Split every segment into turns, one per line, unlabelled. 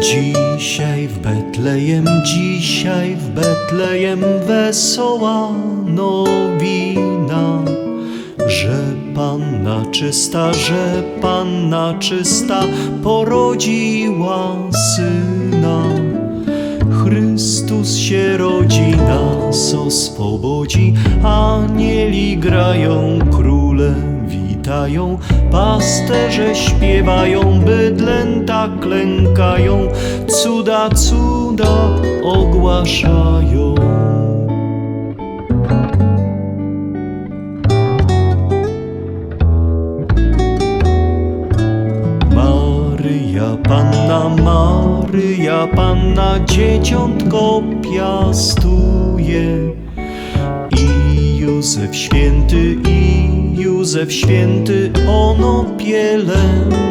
Dzisiaj w Betlejem, dzisiaj w Betlejem wesoła nowina, że Panna czysta, że Panna czysta porodziła syna. Chrystus się rodzi, nas oswobodzi, anieli grają, króle witają, pasterze śpiewają, bydlęta klękają, cuda, cuda ogłaszają. Maryja Panna, Maryja Panna, dzieciątko piastuje. I Józef święty, i Józef święty, ono pielęgnuje.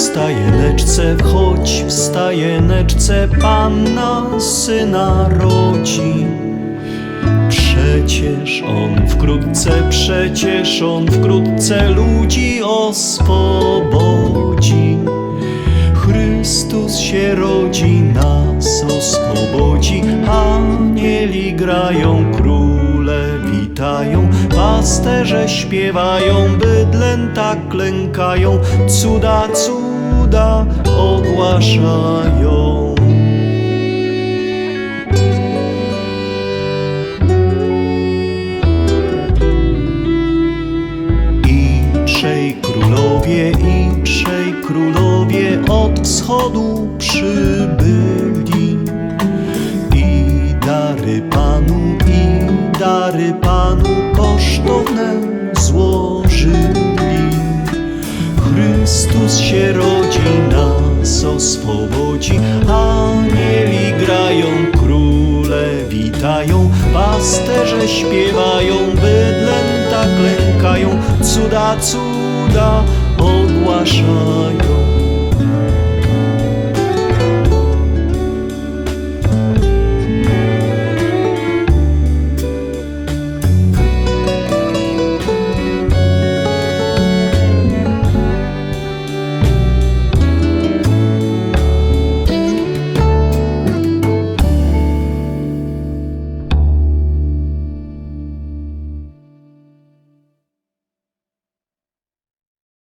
Stajeneczce, chodź w stajeneczce, Panna syna rodzi. Przecież on wkrótce, przecież on wkrótce ludzi oswobodzi. Chrystus się rodzi, nas oswobodzi, anieli grają, króle witają, pasterze śpiewają, bydlęta klękają, cuda, cuda ogłaszają. I trzej królowie, i trzej królowie od wschodu przybyli. I dary Panu, i dary Panu kosztowne złożyli. Chrystus się rodzi, witają, pasterze śpiewają, bydlęta klękają, cuda, cuda ogłaszają.